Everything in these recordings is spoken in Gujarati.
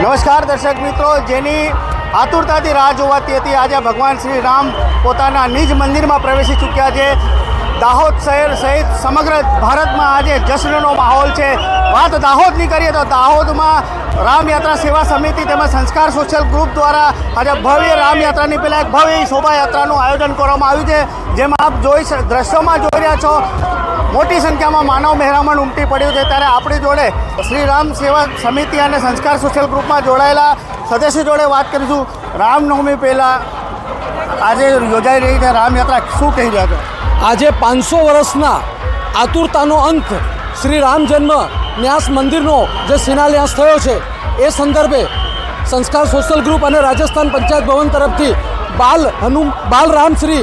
નમસ્કાર દર્શક મિત્રો, જેની આતુરતાથી રાહ જોવાતી હતી, આજે ભગવાન શ્રી રામ પોતાના નિજ મંદિરમાં પ્રવેશી ચૂક્યા છે. દાહોદ શહેર સહિત સમગ્ર ભારતમાં આજે જશ્નનો માહોલ છે. વાત દાહોદની કરીએ તો દાહોદમાં રામયાત્રા સેવા સમિતિ તેમજ સંસ્કાર સોશિયલ ગ્રુપ દ્વારા આજે ભવ્ય રામયાત્રાની પહેલાં એક ભવ્ય શોભાયાત્રાનું આયોજન કરવામાં આવ્યું છે. જેમાં આપ જોઈ દ્રશ્યોમાં જોઈ રહ્યા છો, મોટી સંખ્યામાં માનવ મહેરામણ ઉમટી પડ્યું છે. ત્યારે આપણી જોડે શ્રી રામ સેવા સમિતિ અને સંસ્કાર સોશિયલ ગ્રુપમાં જોડાયેલા સદસ્ય જોડે વાત કરીશું. રામનવમી પહેલાં આજે યોજાઈ રહી છે રામયાત્રા. શું કહી રહ્યા છો? આજે પાંચસો વર્ષના આતુરતાનો અંત, શ્રી રામ જન્મ ન્યાસ મંદિરનો જે શિલાન્યાસ થયો છે, એ સંદર્ભે સંસ્કાર સોશિયલ ગ્રુપ અને રાજસ્થાન પંચાયત ભવન તરફથી બાલ હનુ બાલ રામ શ્રી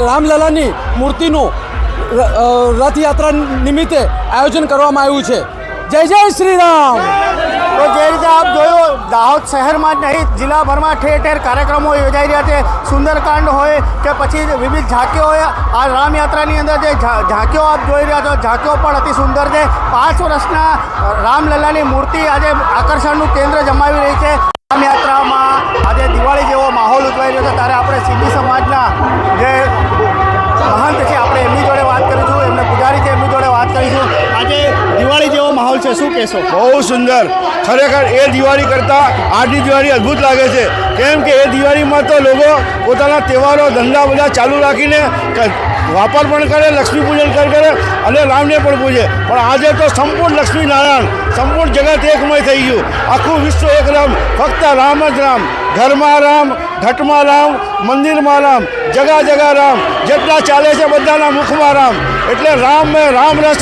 રામલલાની મૂર્તિનું રથયાત્રા નિમિત્તે આયોજન કરવામાં આવ્યું છે. જય જય શ્રી રામ! તો જે રીતે આપ જોયું, દાહોદ શહેરમાં જ નહીં, જિલ્લાભરમાં ઠેર ઠેર કાર્યક્રમો યોજાઈ રહ્યા છે. સુંદરકાંડ હોય કે પછી વિવિધ ઝાંકીઓ હોય, આ રામયાત્રાની અંદર જે ઝાંકીઓ આપ જોઈ રહ્યા છો, ઝાંકીઓ પણ અતિ સુંદર છે. પાંચ વર્ષના રામલલ્લાની મૂર્તિ આજે આકર્ષણનું કેન્દ્ર જમાવી રહી છે. રામયાત્રામાં આજે દિવાળી જેવો માહોલ ઉજવાઈ રહ્યો છે. ત્યારે આપણે સિંધી સમાજના જે મહંત છે આપણે એમની જોડે વાત કરીશું એમને પૂજારી છે એમની જોડે વાત કરીશું આજે દિવાળી શું કહેશો? બહુ સુંદર. ખરેખર એ દિવાળી કરતાં આજની દિવાળી અદ્ભુત લાગે છે. કેમ કે એ દિવાળીમાં તો લોકો પોતાના તહેવારો, ધંધા બધા ચાલુ રાખીને વાપર પણ કરે, લક્ષ્મી પૂજન કરે અને રામને પણ પૂજે. પણ આજે તો સંપૂર્ણ લક્ષ્મી નારાયણ. સંપૂર્ણ જગત એકમય થઈ ગયું. આખું વિશ્વ એક રામ. ફક્ત રામ જ રામ. ઘરમાં રામ, ઘટમાં રામ, મંદિરમાં રામ. જગા જગા રામ. જેટલા ચાલે છે બધાના મુખમાં રામ. એટલે રામ મેં રામ રસ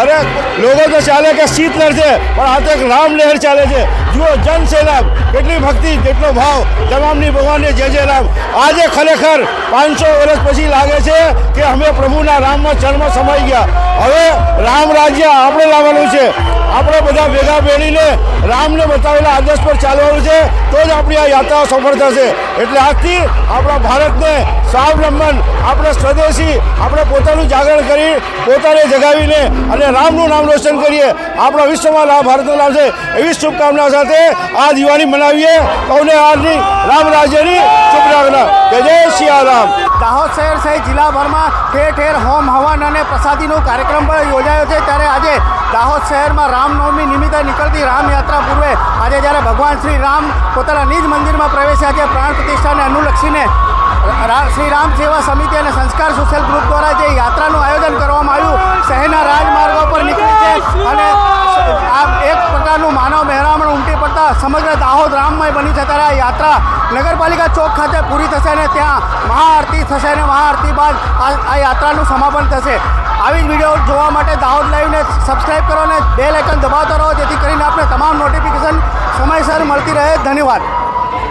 અરે, લોકો તો ચાલે કે શીત લહેર પણ આ તો એક રામ લહેર ચાલે છે. જુઓ જન સેના કેટલી ભક્તિ, કેટલો ભાવ. તમામની ભગવાનને જય જય રામ. આજે ખરેખર પાંચસો વર્ષ પછી લાગે છે કે અમે પ્રભુના રામમાં ચરણમાં સમાઈ ગયા. હવે રામ રાજ્ય આપણે લાવવાનું છે. આપણે બધા ભેગા ભેળીને રામને બતાવેલા આદર્શ પર ચાલવાનું છે, તો જ આપણી આ યાત્રા સફળ થશે. એટલે આજથી આપણા ભારતને સ્વાવલંબન, આપણે સ્વદેશી, આપણે પોતાનું જાગરણ કરી, પોતાને જગાવીને અને રામનું નામ રોશન કરીએ. આપણા વિશ્વમાં લાભ ભારતનો લાભ છે. એવી શુભકામના સાથે આ દિવાળી મનાવીએ. સૌને આજની રામ રાજ્યની શુભકામના. જય જય સિયારામ દાહોદ શહેર સહિત જિલ્લાભરમાં ઠેર ઠેર હોમ હવન અને પ્રસાદીનો કાર્યક્રમ પણ યોજાયો છે. દાહોદ શહેરમાં રામનવમી નિમિત્તે નીકળતી રામયાત્રા પૂર્વે આજે જ્યારે ભગવાન શ્રી રામ પોતાના નિજ મંદિરમાં પ્રવેશ્યા છે, પ્રાણ પ્રતિષ્ઠાને અનુલક્ષીને શ્રી રામ સેવા સમિતિ અને સંસ્કાર સોશિયલ ગ્રુપ દ્વારા જે યાત્રાનું આયોજન કરવામાં આવ્યું, શહેરના રાજમાર્ગો પર નીકળી છે અને આ એક પ્રકારનું માનવ મહેરામણ ઉમટી પડતા સમગ્ર દાહોદ રામમય બની છે ત્યારે આ યાત્રા નગરપાલિકા ચોક ખાતે પૂરી થશે અને ત્યાં મહાઆરતી થશે અને મહાઆરતી બાદ આ યાત્રાનું સમાપન થશે. આવી જ વીડિયો જોવા માટે દાહોદ લાઈવને સબસ્ક્રાઈબ અને દબાવતા રહો જેથી કરીને આપણે તમામ નોટિફિકેશન સમયસર મળતી રહે. ધન્યવાદ.